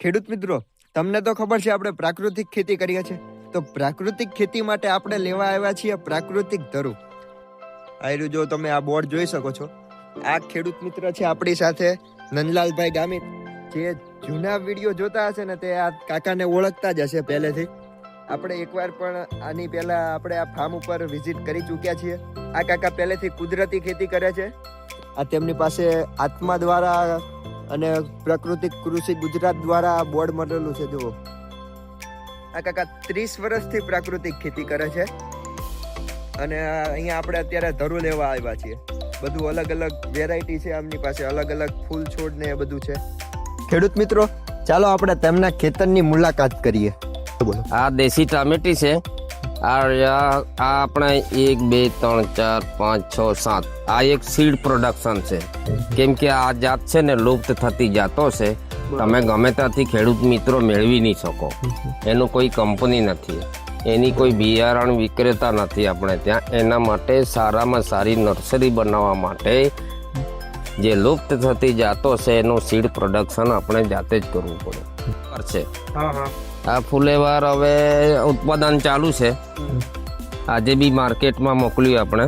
ખેડૂત મિત્રો, તમને તો ખબર છે આપણે પ્રાકૃતિક ખેતી કરીએ છીએ. તો પ્રાકૃતિક ખેતી માટે આપણે લેવા આવ્યા છીએ પ્રાકૃતિક ધરું. આયરું, જો તમે આ બોર્ડ જોઈ શકો છો. આ ખેડૂત મિત્ર છે આપણી સાથે નંદલાલભાઈ ગામિત. જે જૂના વીડિયો જોતા હશે ને તે આ કાકાને ઓળખતા જ હશે પહેલેથી. આપણે એકવાર પણ આની પહેલા આપણે આ ફાર્મ ઉપર વિઝિટ કરી ચૂક્યા છીએ. આ કાકા પહેલેથી કુદરતી ખેતી કરે છે. આ તેમની પાસે આત્મા દ્વારા અને પ્રાકૃતિક કૃષિ ગુજરાત દ્વારા આ બોર્ડ મળેલું છે, જુઓ. આ કાકા ત્રીસ વર્ષથી પ્રાકૃતિક ખેતી કરે છે. અને અહીંયા આપણે અત્યારે ધરું લેવા આવ્યા છીએ. બધું અલગ અલગ વેરાયટી છે, આમની પાસે અલગ અલગ ફૂલ છોડ ને એ બધું છે. ખેડૂત મિત્રો, ચાલો આપણે તેમના ખેતરની મુલાકાત કરીએ. આ દેશી ટામેટી છે. આ આપણે એક બે ત્રણ ચાર પાંચ છ સાત. આ એક સીડ પ્રોડક્શન છે. કેમ કે આ જાત છે ને લુપ્ત થતી જાતો છે. તમે ગમે ત્યાંથી ખેડૂત મિત્રો મેળવી નહીં શકો. એનું કોઈ કંપની નથી. એની કોઈ બિયારણ વિક્રેતા નથી આપણે ત્યાં. એના માટે સારામાં સારી નર્સરી બનાવવા માટે જે લુપ્ત થતી જાતો છે એનું સીડ પ્રોડક્શન આપણે જાતે જ કરવું પડે. છે આ ફુલેવાર હવે ઉત્પાદન ચાલુ છે. આજે બી માર્કેટમાં મોકલ્યું આપણે.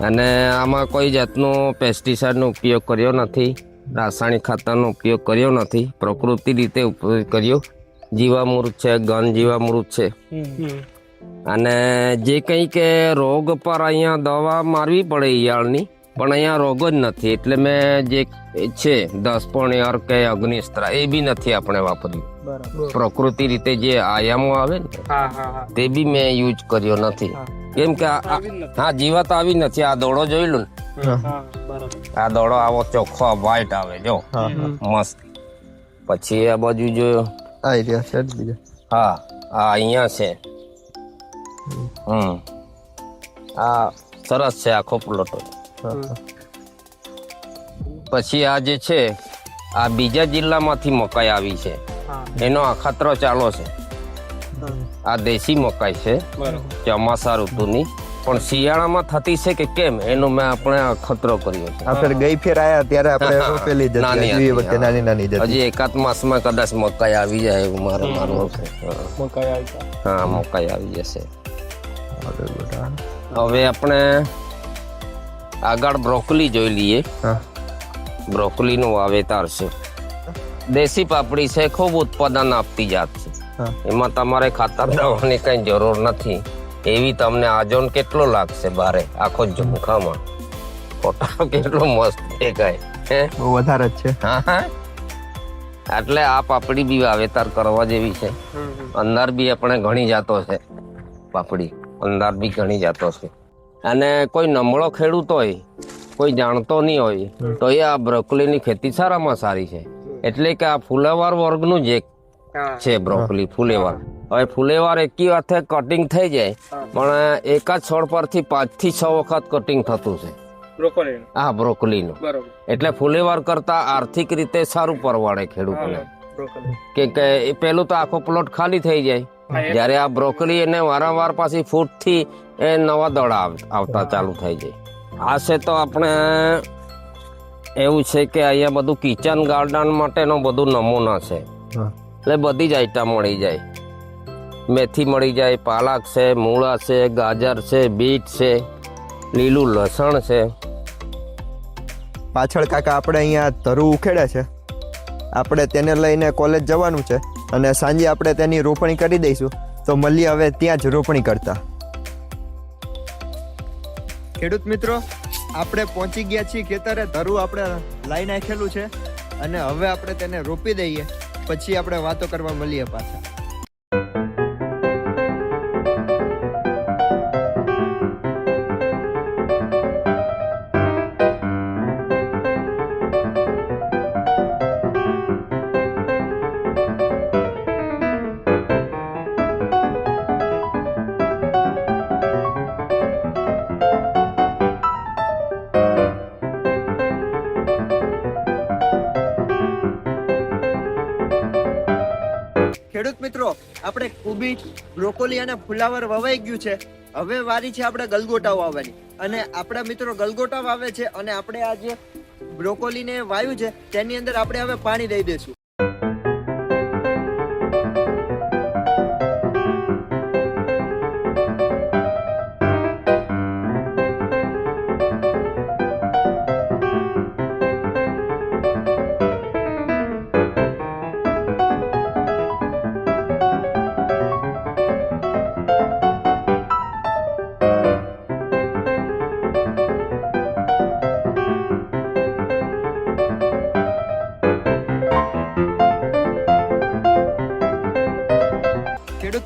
અને આમાં કોઈ જાતનો પેસ્ટિસાઇડનો ઉપયોગ કર્યો નથી રાસાયણિક ખાતરનો ઉપયોગ કર્યો નથી પ્રકૃતિ રીતે ઉપયોગ કર્યો. જીવામૃત છે ઘન જીવામૃત છે. અને જે કંઈ કે રોગ પર અહીંયા દવા મારવી પડે ઈયાળની પણ અહીંયા રોગ જ નથી. એટલે મેં જે છે દસ પણ કે અગ્નિસ્ત્ર એ બી નથી આપણે વાપર્યું. પ્રકૃતિ રીતે જે આયામો આવે ને તે બી મેં યુઝ કર્યો નથી. કેમ કે હા જીવાત આવી નથી. આ દોડો જોઈ લો ને. આ દોડો આવો ચોખ્ખો વ્હાઈટ આવે જો. મસ્ત. પછી આ બાજુ જોયો. આ રહ્યા છે હા આ અહીંયા છે. હમ. આ સરસ છે આખો પ્લોટો. પછી આ જે છે આ બીજા જિલ્લામાંથી મકાઈ આવી છે. એનો અખતરો ચાલો છે. આ દેશી મકાઈ છે. ચોમાસા ઋતુની. પણ શિયાળામાં થતી છે કે કેમ? એનો મેં આપણે અખતરો કર્યો છે. આ ફેર ગઈ ફેર આયા ત્યારે આપણે રોપેલી જ નાની નાની નાની જ હજી એકાદ માસમાં કદાચ મકાઈ આવી જાય એવું મારે માનવું છે. હા. હા મકાઈ આવી જશે. હવે આપણે આગળ બ્રોકલી જોઈ લઈએ. હા. બ્રોકલીનું વાવેતર છે. દેશી પાપડી છે ખૂબ ઉત્પાદન આપતી જાત છે. એમાં તમારે ખાતર દવાની કઈ જરૂર નથી. એવી તમને આજોન કેટલો લાગશે બારે આખો ઝુમખામાં? ફોટો કેટલો મસ્ત દેખાય બહુ વધારે જ છે. હા હા. એટલે આ પાપડી બી વાવેતર કરવા જેવી છે. અંદર બી આપણે ઘણી જાતો છે પાપડી. અંદર બી ઘણી જાતો છે. અને કોઈ નમળો ખેડૂત હોય કોઈ જાણતો નહીં હોય તો એ આ બ્રોકલીની ખેતી સારામાં સારી છે. એટલે કે આ ફુલેવાર વર્ગનું જ એક છે બ્રોકલી ફુલેવાર. હવે ફુલેવાર એકી વાથે કટિંગ થઈ જાય પણ એક જ છોડ પરથી પાંચથી છ વખત કટિંગ થતું છે. હા બ્રોકલીનું એટલે ફુલેવાર કરતા આર્થિક રીતે સારું પરવાડે ખેડૂતને. કે કે એ પેલું તો આખો પ્લોટ ખાલી થઈ જાય. જ્યારે આ બ્રોકલી એને વારંવાર પાછી ફૂટથી એ નવા દડા આવતા ચાલુ થઈ જાય. આ છે તો આપણે એવું છે કે અહીંયા બધું કિચન ગાર્ડન માટેનો બધું નમૂના છે. એટલે બધી જ આઈટમ મળી જાય. મેથી મળી જાય પાલક છે મૂળા છે ગાજર છે બીટ છે લીલું લસણ છે. પાછળ કાકા આપણે અહીંયા ધરું ઉખેડે છે. આપણે તેને લઈને કોલેજ જવાનું છે અને સાંજે આપણે તેની રોપણી કરી દઈશું. તો મળીએ હવે ત્યાં જ રોપણી કરતા. ખેડૂત મિત્રો આપણે પહોંચી ગયા છીએ ખેતરે, ધરું આપણે લાઈ નાખેલું છે અને હવે આપણે તેને રોપી દઈએ. પછી આપણે વાતો કરવા મળીએ પાછા. ખેડૂત મિત્રો, આપણે કુબી, બ્રોકોલી અને ફુલાવર વવાઈ ગયું છે. હવે વારી છે આપણે ગલગોટા વાવવાની. અને આપણા મિત્રો ગલગોટા વાવે છે અને આપણે આ જે બ્રોકોલીને વાવ્યું છે. તેની અંદર આપણે હવે પાણી દઈ દઈશું.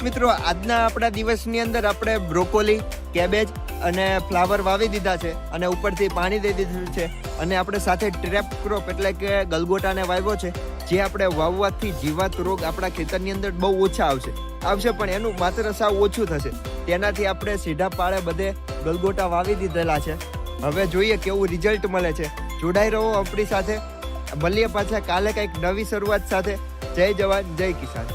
મિત્રો, આજના આપણા દિવસની અંદર આપણે બ્રોકોલી, કેબેજ અને ફ્લાવર વાવી દીધા છે અને ઉપરથી પાણી દઈ દીધું છે અને આપણે સાથે ટ્રેપ ક્રોપ એટલે કે ગલગોટાને વાવ્યો છે, જે આપણે વાવવાથી જીવાત રોગ આપણા ખેતરની અંદર બહુ ઓછા આવશે. આવશે પણ એનું માત્ર સાવ ઓછું થશે. તેનાથી આપણે સીધા પાળે બધે ગલગોટા વાવી દીધેલા છે. હવે જોઈએ કેવું રિઝલ્ટ મળે છે. જોડાઈ રહો આપણી સાથે. મળીએ પાછા કાલે કંઈક નવી શરૂઆત સાથે. જય જવાન, જય કિસાન.